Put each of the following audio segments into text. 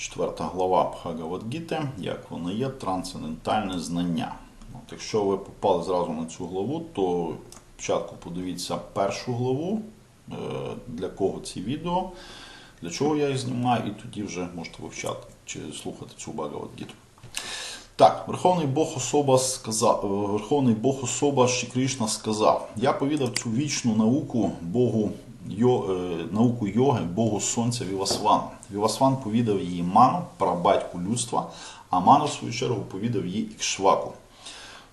четверта глава Бхагавадгіти, як воно є трансцендентальне знання. От, якщо ви попали зразу на цю главу, то спочатку подивіться першу главу, е, для кого ці відео, для чого я їх знімаю, і тоді вже можете вивчати чи слухати цю Бхагавадгіту. Так, Верховний Бог особа сказав, е, Верховний Бог особа Кришна сказав: Я повідав цю вічну науку Богу йо, е, науку йоги Богу Сонця Вівасвану. Вівасван повідав її ману, прабатьку людства, а ману, в свою чергу, повідав її Ікшваку.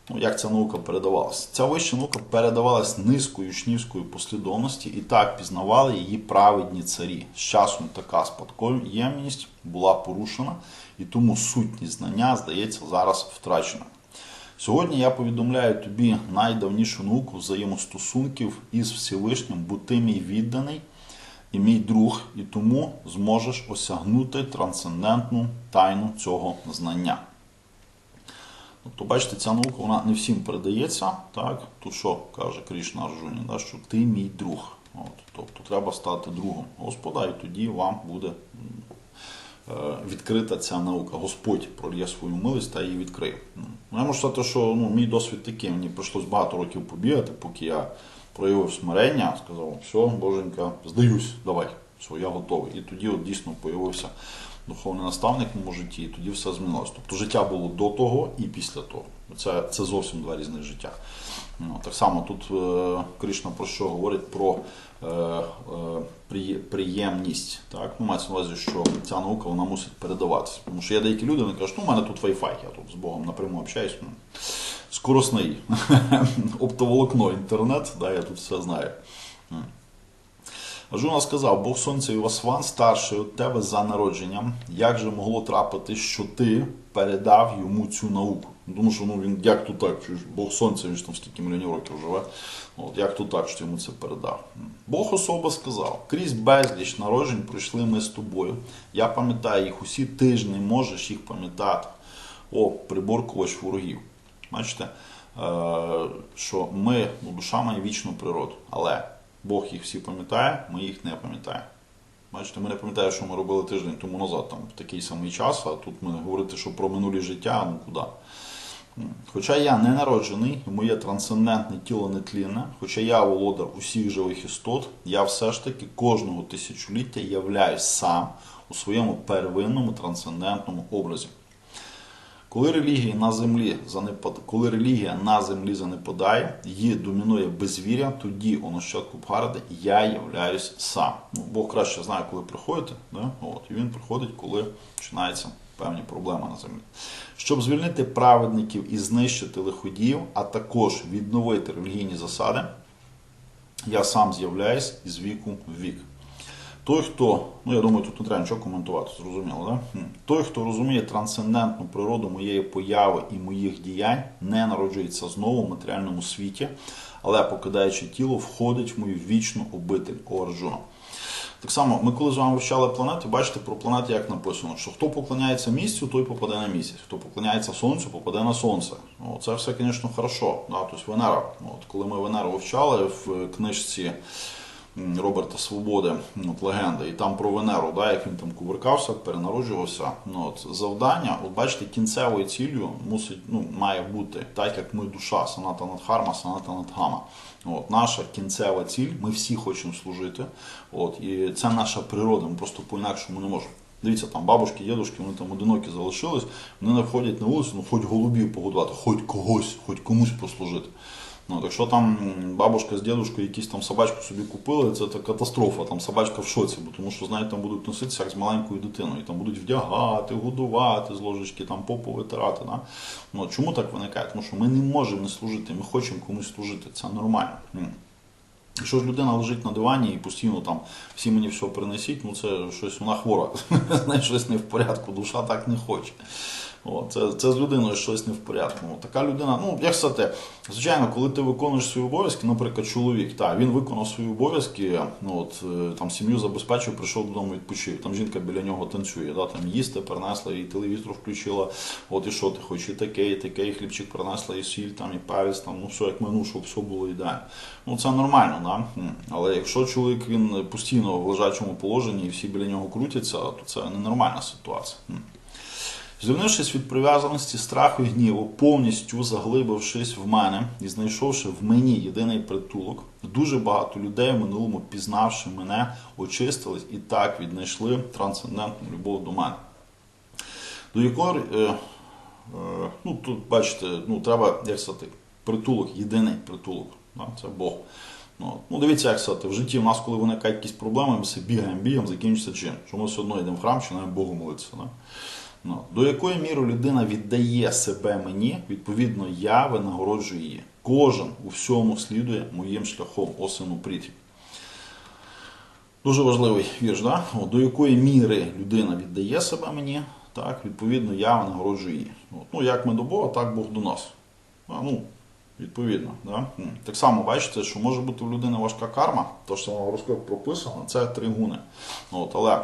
Ну, як ця наука передавалася? Ця вища наука передавалась низкою учнівської послідовності, і так пізнавали її праведні царі. З часом така спадкоємність була порушена, і тому сутність знання, здається, зараз втрачена. Сьогодні я повідомляю тобі найдавнішу науку взаємостосунків із Всевишнім, бо ти мій відданий і мій друг, і тому зможеш осягнути трансцендентну тайну цього знання. Тобто, бачите, ця наука вона не всім передається. Так? Тут що каже Крішна Арджуні, да? що ти мій друг. От, тобто треба стати другом Господа, і тоді вам буде відкрита ця наука. Господь прольє свою милість та її відкриє. Ну, я можу сказати, що ну, мій досвід такий, мені прийшлось багато років побігати, поки я проявив смирення, сказав, все, боженька, здаюсь, давай, все, я готовий. І тоді от дійсно появився духовний наставник в моєму житті, і тоді все змінилось. Тобто життя було до того і після того. Це, це зовсім два різних життя. Ну, так само тут е, Кришна про що говорить про е, е, приємність. Так? Ну, мається на увазі, що ця наука вона мусить передаватися. Тому що є деякі люди, вони кажуть, ну, у мене тут Wi-Fi, я тут з Богом напряму общаюсь. Ну, скоросний оптоволокно, інтернет, да, я тут все знаю. Ажуна сказав, Бог Сонця і Васван старший від тебе за народженням. Як же могло трапити, що ти передав йому цю науку? Ну, Тому що ну, він як то так, Бог Сонця, він ж там скільки мільйонів років живе. От, як то так, що йому це передав? Бог особа сказав: крізь безліч народжень пройшли ми з тобою. Я пам'ятаю їх усі, ти ж не можеш їх пам'ятати. О, приборкувач ворогів. Бачите, е, що ми, ну, душа має вічну природу, але Бог їх всі пам'ятає, ми їх не пам'ятаємо. Бачите, ми не пам'ятаємо, що ми робили тиждень тому назад, там в такий самий час, а тут ми говорити, що про минулі життя, ну куди. Хоча я не народжений, моє трансцендентне тіло нетлінне, хоча я володар усіх живих істот, я все ж таки кожного тисячоліття являюсь сам у своєму первинному трансцендентному образі. Коли релігія на землі занепад... коли релігія на землі занепадає, її домінує безвір'я, тоді у нащадку Бхаради я являюсь сам. Ну, Бог краще знає, коли приходите, да? От, і він приходить, коли починаються певні проблеми на землі. Щоб звільнити праведників і знищити лиходіїв, а також відновити релігійні засади, я сам з'являюсь із віку в вік. Той, хто, ну я думаю, тут не треба нічого коментувати, зрозуміло, да? Той, хто розуміє трансцендентну природу моєї появи і моїх діянь, не народжується знову в матеріальному світі, але покидаючи тіло, входить в мою вічну обитель О Арджуна. Так само, ми коли з вами вивчали планети, бачите про планети, як написано, що хто поклоняється місяцю, той попаде на місяць, хто поклоняється сонцю, попаде на сонце. О, це все, звісно, хорошо. Да? Тобто Венера. От, коли ми Венеру вивчали в книжці Роберта Свободи, от, легенда, і там про Венеру, да, як він там кувиркався, перенароджувався. Ну, от, завдання, от бачите, кінцевою ціллю мусить, ну, має бути так, як ми душа, саната надхарма, саната надгама. От, наша кінцева ціль, ми всі хочемо служити. От, і це наша природа, ми просто по-інакшому не можемо. Дивіться, там бабушки, дідушки, вони там одинокі залишились, вони не входять на вулицю, ну хоч голубів погодувати, хоч когось, хоч комусь послужити. Ну, якщо там бабушка з дідушкою якісь там собачку собі купили, це та катастрофа, там собачка в шоці, бо тому що знаєте, там будуть носитися як з маленькою дитиною, там будуть вдягати, годувати з ложечки, там попу витирати. Да? Ну, чому так виникає? Тому що ми не можемо не служити, ми хочемо комусь служити, це нормально. Якщо ж людина лежить на дивані і постійно там всі мені все принесіть, ну це щось вона хвора, щось не в порядку, душа так не хоче. О, це, це з людиною щось не в порядку. Така людина, ну як сказати, звичайно, коли ти виконуєш свої обов'язки, наприклад, чоловік, так, він виконав свої обов'язки, ну от е, там сім'ю забезпечив, прийшов додому, відпочив. Там жінка біля нього танцює, да, там їсти принесла, і телевізор включила. От і що ти хочеш, і таке, і таке, і хлібчик принесла, і сіль, там, і перець, там, ну все як минув, щоб все було ідеально. Ну це нормально, да? Але якщо чоловік він постійно в лежачому положенні і всі біля нього крутяться, то це ненормальна ситуація. Звільнившись від прив'язаності, страху і гніву, повністю заглибившись в мене і знайшовши в мені єдиний притулок, дуже багато людей в минулому, пізнавши мене, очистились і так віднайшли трансцендентну любов до мене. До якої, е, е, ну тут бачите, ну треба як сказати, притулок, єдиний притулок. Да, це Бог. Ну, ну дивіться, як сказати, в житті в нас, коли виникають якісь проблеми, ми все бігаємо, бігаємо, закінчиться чим? Що ми все одно йдемо в храм, починаємо Богу молитися. Да? Ну, до якої міри людина віддає себе мені, відповідно, я винагороджую її. Кожен у всьому слідує моїм шляхом, осину пріті. Дуже важливий вірш, да? О, до якої міри людина віддає себе мені, так, відповідно, я винагороджую її. От. Ну, як ми до Бога, так Бог до нас. А, ну, Відповідно, да? Так само бачите, що може бути в людини важка карма, то що в гороскопі прописано, це три гуни. От, але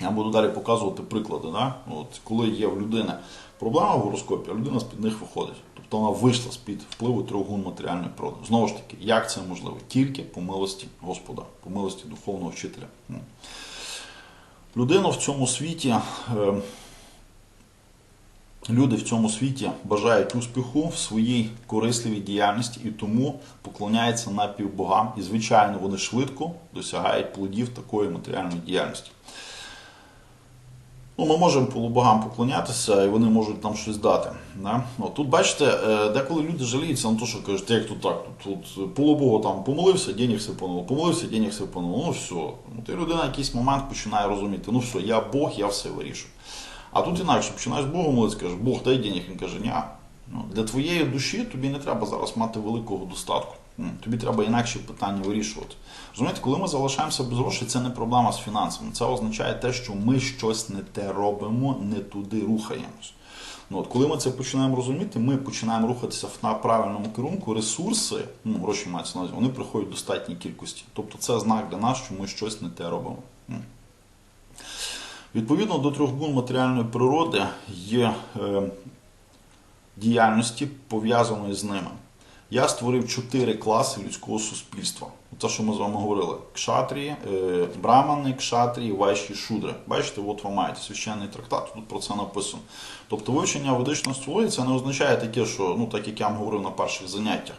я буду далі показувати приклади. Да? От, коли є в людини проблема в гороскопі, а людина з-під них виходить. Тобто вона вийшла з-під впливу трьох матеріальної природи. Знову ж таки, як це можливо? Тільки по милості Господа, по милості духовного вчителя. М. Людину в цьому світі. Е, Люди в цьому світі бажають успіху в своїй корисливій діяльності і тому поклоняються напівбогам. І, звичайно, вони швидко досягають плодів такої матеріальної діяльності. Ну, Ми можемо полубогам поклонятися, і вони можуть нам щось дати. Да? От, тут, бачите, е, деколи люди жаліються на те, що кажуть, як тут так, тут, тут полубогу там помолився, денег сипануло, помолився, денег сипануло, ну все. Ну, ти людина якийсь момент починає розуміти, ну все, я Бог, я все вирішую. А тут інакше починаєш Богу молитися, кажеш, Бог, дай денег. Він каже, ні. Ну, для твоєї душі тобі не треба зараз мати великого достатку. Тобі треба інакші питання вирішувати. Розумієте, коли ми залишаємося без грошей, це не проблема з фінансами. Це означає те, що ми щось не те робимо, не туди рухаємось. Ну, от, коли ми це починаємо розуміти, ми починаємо рухатися на правильному керунку, ресурси, ну, гроші мається на увазі, вони приходять в достатній кількості. Тобто це знак для нас, що ми щось не те робимо. Відповідно до трьох гун матеріальної природи є е, діяльності, пов'язаної з ними. Я створив чотири класи людського суспільства. Те, що ми з вами говорили: кшатрі, е, брамани, кшатрі, вайші, шудри. Бачите, от ви маєте священний трактат, тут про це написано. Тобто вивчення ведичної астрології це не означає таке, що, ну так як я вам говорив на перших заняттях.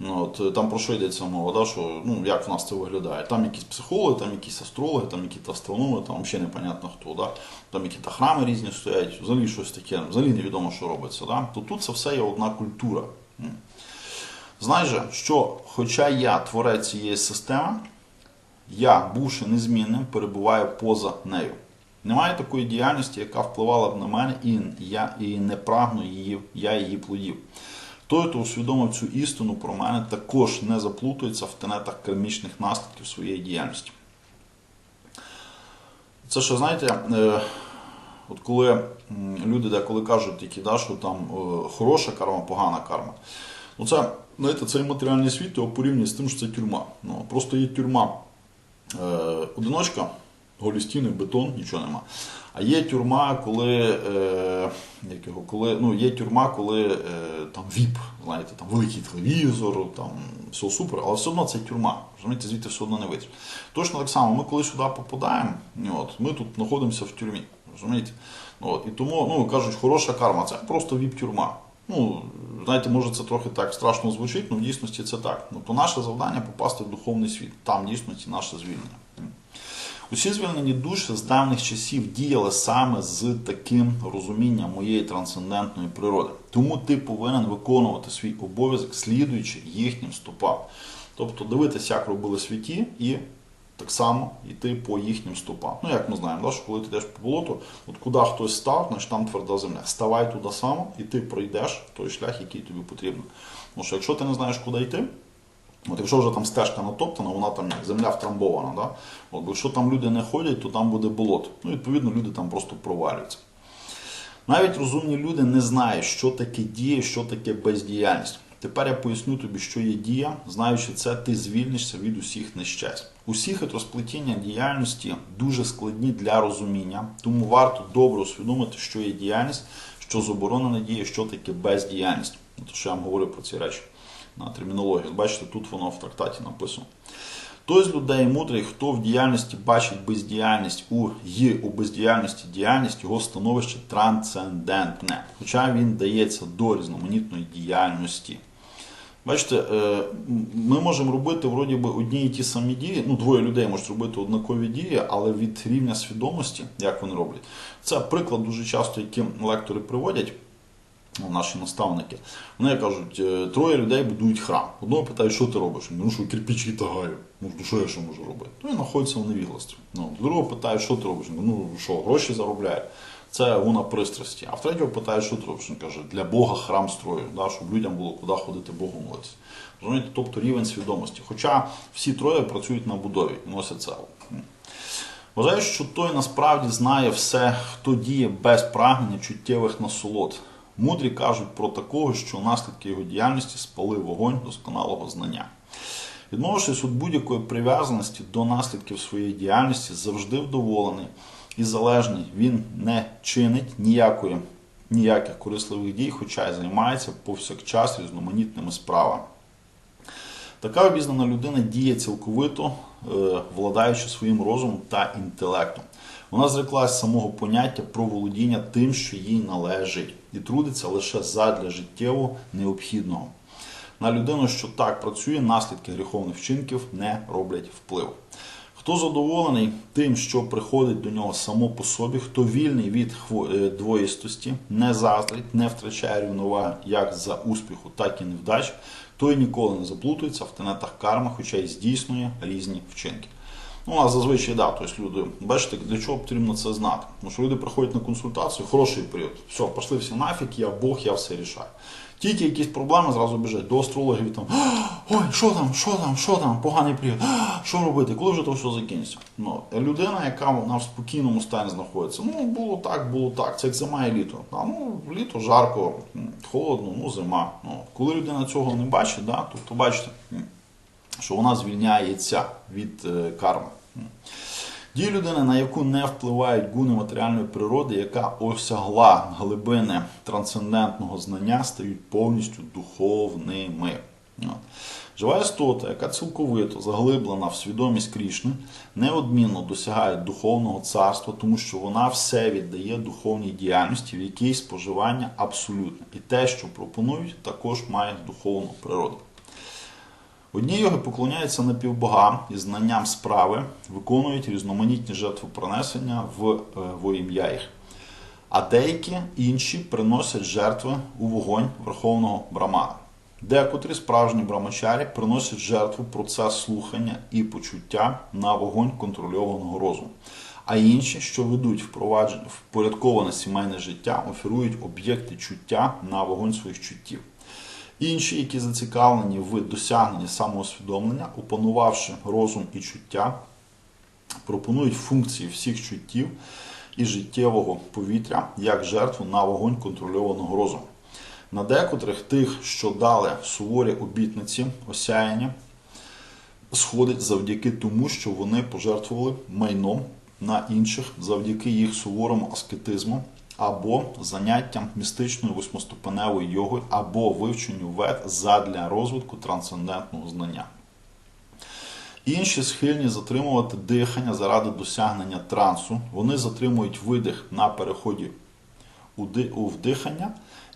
Ну, от, е, там про що йдеться мова, да, що, ну, як в нас це виглядає. Там якісь психологи, там якісь астрологи, там якісь астрономи, там взагалі непонятно хто. Да? Там якісь храми різні стоять, взагалі щось таке, взагалі невідомо, що робиться. Да? То тут це все є одна культура. Знай же, що, хоча я творець цієї системи, я, бувши незмінним, перебуваю поза нею. Немає такої діяльності, яка впливала б на мене, і я і не прагну її, я її плодів. Той, хто усвідомив цю істину про мене, також не заплутується в тенетах кермічних наслідків своєї діяльності. Це що, знаєте, е, от коли люди деколи кажуть, такі, да, що там е, хороша карма, погана карма. Ну це, знаєте, цей матеріальний світ його порівнює з тим, що це тюрма. Ну, просто є тюрма е, одиночка, голі стіни, бетон, нічого нема. А є тюрма, коли, е, як його, коли ну, є тюрма, коли е, там ВІП, знаєте, там великий телевізор, там все супер, але все одно це тюрма. Розумієте, звідти все одно не вийти. Точно так само, ми коли сюди попадаємо, от, ми тут знаходимося в тюрмі. Розумієте? От, і тому ну, кажуть, хороша карма, це просто віп-тюрма. Ну, знаєте, може це трохи так страшно звучить, але в дійсності це так. Ну, то наше завдання попасти в духовний світ. Там в дійсності наше звільнення. Усі звільнені душі з давніх часів діяли саме з таким розумінням моєї трансцендентної природи. Тому ти повинен виконувати свій обов'язок, слідуючи їхнім стопам. Тобто дивитися, як робили святі, і так само йти по їхнім стопам. Ну, як ми знаємо, да, що коли ти йдеш по болоту, от куди хтось став, значить там тверда земля. Ставай туди само, і ти пройдеш той шлях, який тобі потрібен. Тому що якщо ти не знаєш, куди йти, От якщо вже там стежка натоптана, вона там земля втрамбована. Да? От, бо якщо там люди не ходять, то там буде болото. Ну, відповідно, люди там просто провалюються. Навіть розумні люди не знають, що таке дія, що таке бездіяльність. Тепер я поясню тобі, що є дія. Знаючи це, ти звільнишся від усіх нещасть. Усі хитросплетіння діяльності дуже складні для розуміння, тому варто добре усвідомити, що є діяльність, що заборонена дія, що таке бездіяльність. Ну, То що я вам говорю про ці речі на термінологію. Бачите, тут воно в трактаті написано. Той з людей мудрий, хто в діяльності бачить бездіяльність у й у бездіяльності діяльність, його становище трансцендентне, хоча він дається до різноманітної діяльності. Бачите, е, ми можемо робити вроді би одні і ті самі дії. Ну, двоє людей можуть робити однакові дії, але від рівня свідомості, як вони роблять, це приклад дуже часто, який лектори приводять. ну, Наші наставники, вони кажуть, е, троє людей будують храм. Одного питають, що ти робиш? Ну що кирпичі тагаю. Ну що я ще можу робити? Ну він знаходиться в невігласті. Ну, другого питають, що ти робиш? Ну що, гроші заробляє. Це вона пристрасті. А в третього питають, що ти каже, для Бога храм строю, да, щоб людям було куди ходити Богу молитися. Розумієте? Тобто рівень свідомості. Хоча всі троє працюють на будові і носять це. Вважаю, що той насправді знає все, хто діє без прагнення чуттєвих насолод. Мудрі кажуть про такого, що наслідки його діяльності спалив вогонь досконалого знання. Відмовившись від будь-якої прив'язаності до наслідків своєї діяльності, завжди вдоволений і залежний, він не чинить ніякої, ніяких корисливих дій, хоча й займається повсякчас різноманітними справами. Така обізнана людина діє цілковито, е, владаючи своїм розумом та інтелектом. Вона зреклась самого поняття про володіння тим, що їй належить, і трудиться лише задля життєво необхідного. На людину, що так працює, наслідки гріховних вчинків не роблять впливу. Хто задоволений тим, що приходить до нього само по собі, хто вільний від е, двоїстості, не заздрить, не втрачає рівноваги як за успіху, так і невдач, той ніколи не заплутується в тенетах карми, хоча й здійснює різні вчинки. Ну, а зазвичай, да, тобто люди, бачите, для чого потрібно це знати? Тому що люди приходять на консультацію, хороший період. Все, пішли всі нафіг, я Бог, я все рішаю. Тільки якісь проблеми зразу біжать до астрологів там. Ой, що там, що там, що там, поганий період, що робити, коли вже то все закінчиться? Ну, людина, яка вона в спокійному стані знаходиться, ну було так, було так. Це як зима і літо. А, ну, літо жарко, холодно, ну зима. Ну, коли людина цього не бачить, да, тобто бачите, що вона звільняється від е, карми. Дії людини, на яку не впливають гуни матеріальної природи, яка осягла глибини трансцендентного знання, стають повністю духовними. От. Жива істота, яка цілковито заглиблена в свідомість Крішни, неодмінно досягає духовного царства, тому що вона все віддає духовній діяльності, в якій споживання абсолютне. І те, що пропонують, також має духовну природу. Одні йоги поклоняються напівбогам і знанням справи, виконують різноманітні жертвопринесення в, е, во ім'я їх. А деякі інші приносять жертви у вогонь Верховного Брамана. Декотрі справжні брамачарі приносять жертву процес слухання і почуття на вогонь контрольованого розуму. А інші, що ведуть впровадження впорядковане сімейне життя, оферують об'єкти чуття на вогонь своїх чуттів. Інші, які зацікавлені в досягненні самоусвідомлення, опанувавши розум і чуття, пропонують функції всіх чуттів і життєвого повітря як жертву на вогонь контрольованого розуму. На декотрих тих, що дали суворі обітниці, осяяння, сходить завдяки тому, що вони пожертвували майном на інших завдяки їх суворому аскетизму або заняттям містичною восьмиступеневою йогою, або вивченню вед задля розвитку трансцендентного знання. Інші схильні затримувати дихання заради досягнення трансу. Вони затримують видих на переході у вдихання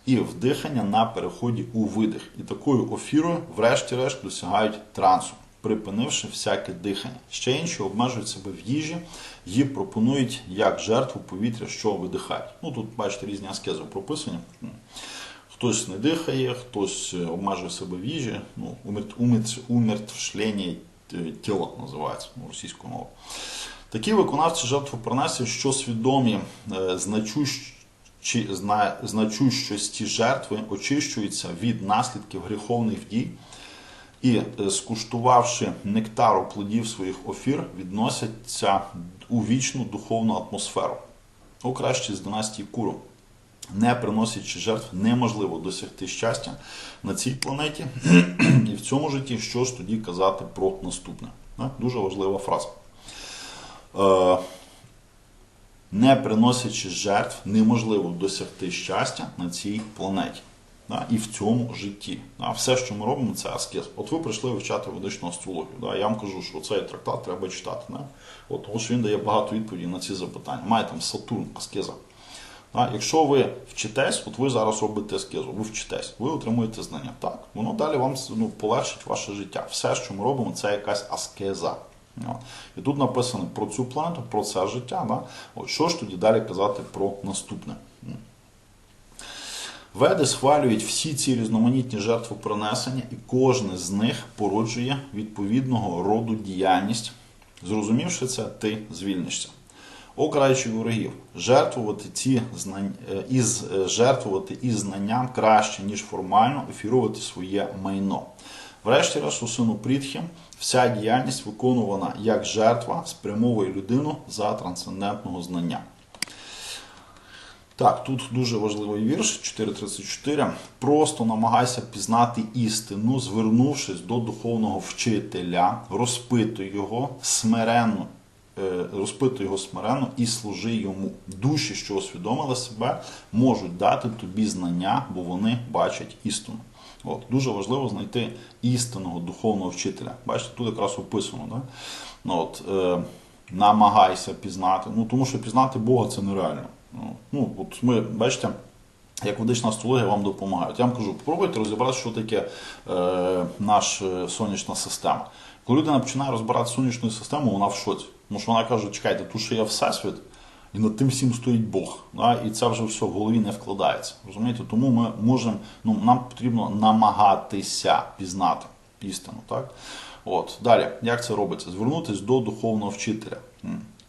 і вдихання на переході у видих. І такою офірою, врешті-решт, досягають трансу, припинивши всяке дихання. Ще інші обмежують себе в їжі і пропонують як жертву повітря, що видихають. Ну тут бачите різні аскези прописані. Хтось не дихає, хтось е, обмежує себе в їжі, ну, умерт- умерт- умертвшлення е, тіла називається ну, російською мовою. Такі виконавці жертвопринесень, що свідомі е, значущі, зна, значущості жертви, очищуються від наслідків гріховних дій і, е, скуштувавши нектару плодів своїх офір, відносяться у вічну духовну атмосферу. У кращі з династії Куру. не приносячи жертв, неможливо досягти щастя на цій планеті і в цьому житті, що ж тоді казати про наступне. Дуже важлива фраза. Не приносячи жертв, неможливо досягти щастя на цій планеті. Да, і в цьому житті. Да, все, що ми робимо, це аскез. От ви прийшли вивчати ведичну астрологію. Да, я вам кажу, що цей трактат треба читати. Да? От, тому що він дає багато відповідей на ці запитання. Має там Сатурн, аскеза. Да, якщо ви вчитесь, от ви зараз робите аскезу, ви вчитесь, ви отримуєте знання. Так, воно далі вам ну, полегшить ваше життя. Все, що ми робимо, це якась аскеза. І тут написано про цю планету, про це життя. Да? От, що ж тоді далі казати про наступне? Веди схвалюють всі ці різноманітні жертвопринесення, і кожне з них породжує відповідного роду діяльність. Зрозумівши це, ти звільнишся. О краючи ворогів, жертвувати ці знань... е, із е, жертвувати із знанням краще, ніж формально ефірувати своє майно. Врешті-решт, у сину Прітхі, вся діяльність виконувана як жертва спрямовує людину за трансцендентного знання. Так, тут дуже важливий вірш 4.34. Просто намагайся пізнати істину, звернувшись до духовного вчителя, розпитуй його смиренно, е, розпитуй його смиренно і служи йому. Душі, що усвідомили себе, можуть дати тобі знання, бо вони бачать істину. От, Дуже важливо знайти істинного духовного вчителя. Бачите, тут якраз описано. Да? Ну, от, е, намагайся пізнати. Ну, тому що пізнати Бога це нереально. Ну, Ну, от ми, бачите, як ведична астрологія вам допомагає. От Я вам кажу, попробуйте розібратися, що таке е, наша сонячна система. Коли людина починає розбирати сонячну систему, вона в шоці. Тому що вона каже, чекайте, тут ще є всесвіт, і над тим всім стоїть Бог. Да? І це вже все в голові не вкладається. Розумієте? Тому ми можемо, ну, нам потрібно намагатися пізнати істину. Так? От. Далі, як це робиться? Звернутися до духовного вчителя.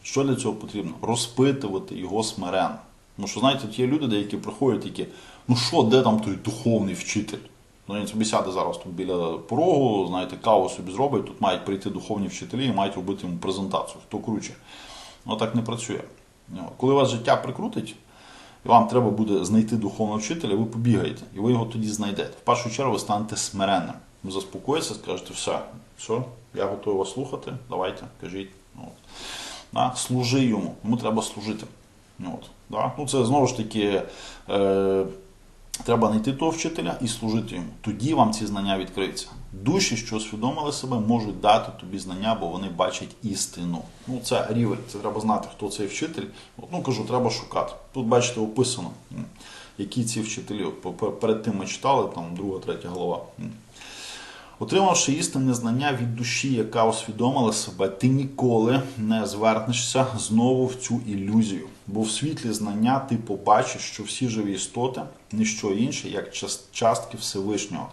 Що для цього потрібно? Розпитувати його смиренно. Ну що, знаєте, є люди, деякі приходять, які, ну що, де там той духовний вчитель? Ну, він собі сяде зараз тут біля порогу, знаєте, каву собі зробить, тут мають прийти духовні вчителі і мають робити йому презентацію, хто круче. Ну так не працює. Коли вас життя прикрутить, і вам треба буде знайти духовного вчителя, ви побігаєте, і ви його тоді знайдете. В першу чергу ви станете смиренним. Ви заспокоїтеся, скажете, все, все, я готовий вас слухати, давайте, кажіть. Ну, от. Да? Служи йому, йому треба служити. Ну, От, да? ну, Це знову ж таки е, треба знайти того вчителя і служити йому. Тоді вам ці знання відкриються. Душі, що усвідомили себе, можуть дати тобі знання, бо вони бачать істину. Ну, Це рівень, це треба знати, хто цей вчитель. Ну, кажу, треба шукати. Тут, бачите, описано, які ці вчителі. Перед тим ми читали, там друга, третя глава. Отримавши істинне знання від душі, яка усвідомила себе, ти ніколи не звернешся знову в цю ілюзію. Бо в світлі знання ти побачиш, що всі живі істоти ніщо інше, як частки Всевишнього.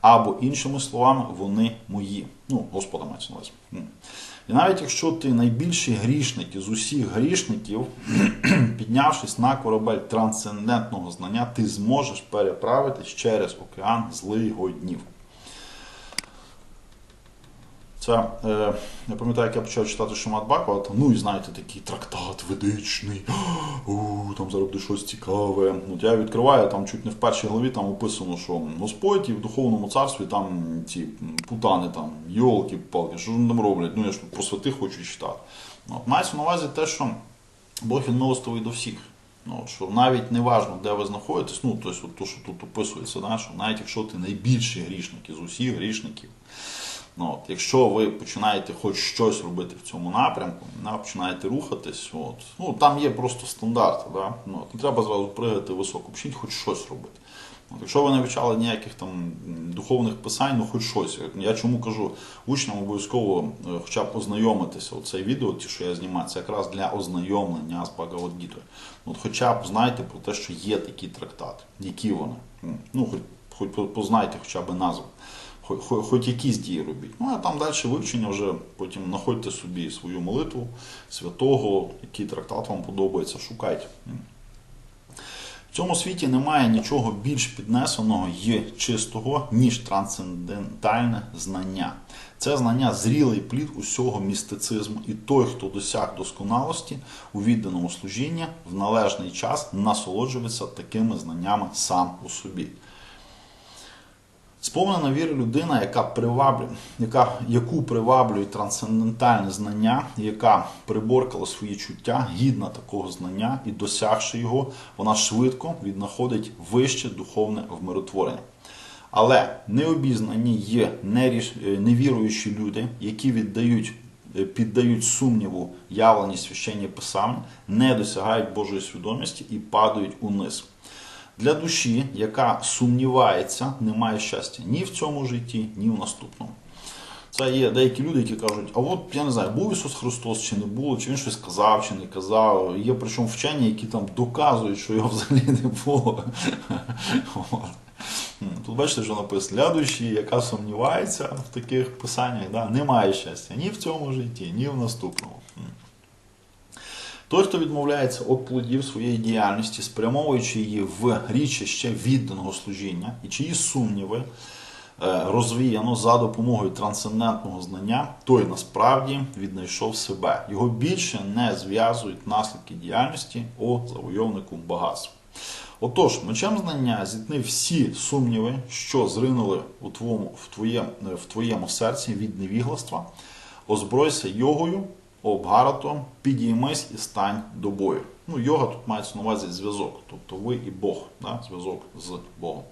Або, іншими словами, вони мої. Ну, Господа мається на. І навіть якщо ти найбільший грішник із усіх грішників, піднявшись на корабель трансцендентного знання, ти зможеш переправитись через океан злих днів. Це, е, я пам'ятаю, як я почав читати Шимат Бакова, там, ну і знаєте, такий трактат ведичний, у, там зараз щось цікаве. От я відкриваю, там чуть не в першій главі там описано, що Господь і в духовному царстві там ці путани, там, йолки, палки, що ж вони там роблять? Ну я ж про святих хочу читати. От, мається на увазі те, що Бог він милостивий до всіх. Ну, що навіть не важно, де ви знаходитесь, ну, тобто, то, що тут описується, да, що навіть якщо ти найбільший грішник із усіх грішників, Ну, от, Якщо ви починаєте хоч щось робити в цьому напрямку, да, починаєте рухатись, от, ну, там є просто стандарти. Да? Ну, от, не треба зразу пригати високо, почніть хоч щось робити. От, якщо ви не вивчали ніяких там духовних писань, ну хоч щось. Я чому кажу, учням обов'язково е, хоча б ознайомитися. Оце відео, ті, що я знімаю, це якраз для ознайомлення з Багавадгітою. От Хоча б знайте про те, що є такі трактати, які вони. Ну, хоч, хоч познайте хоча б назву хоч, якісь дії робіть. Ну а там далі вивчення вже потім знаходьте собі свою молитву святого, який трактат вам подобається, шукайте. В цьому світі немає нічого більш піднесеного і чистого, ніж трансцендентальне знання. Це знання зрілий плід усього містицизму, і той, хто досяг досконалості у відданому служінні, в належний час насолоджується такими знаннями сам у собі. Сповнена віри людина, яка приваблює, яка, яку приваблює трансцендентальне знання, яка приборкала свої чуття, гідна такого знання і досягши його, вона швидко віднаходить вище духовне вмиротворення. Але необізнані є е, невіруючі люди, які віддають, е, піддають сумніву явлені священні писання, не досягають Божої свідомості і падають униз. Для душі, яка сумнівається, немає щастя ні в цьому житті, ні в наступному. Це є деякі люди, які кажуть, а от я не знаю, був Ісус Христос чи не було, чи він щось казав, чи не казав. Є причому вчені, які там доказують, що його взагалі не було. Тут бачите, що написано, для душі, яка сумнівається в таких писаннях, да, немає щастя ні в цьому житті, ні в наступному. Той, хто відмовляється від плодів своєї діяльності, спрямовуючи її в річище відданого служіння, і чиї сумніви е, розвіяно за допомогою трансцендентного знання, той насправді віднайшов себе. Його більше не зв'язують наслідки діяльності о завойовнику багатства. Отож, мечем знання зітни всі сумніви, що зринули у твоєму, в, твоєму, в твоєму серці від невігластва, озбройся йогою, обгарато, підіймись і стань до бою. Ну, йога тут мається на увазі зв'язок, тобто ви і Бог, да? зв'язок з Богом.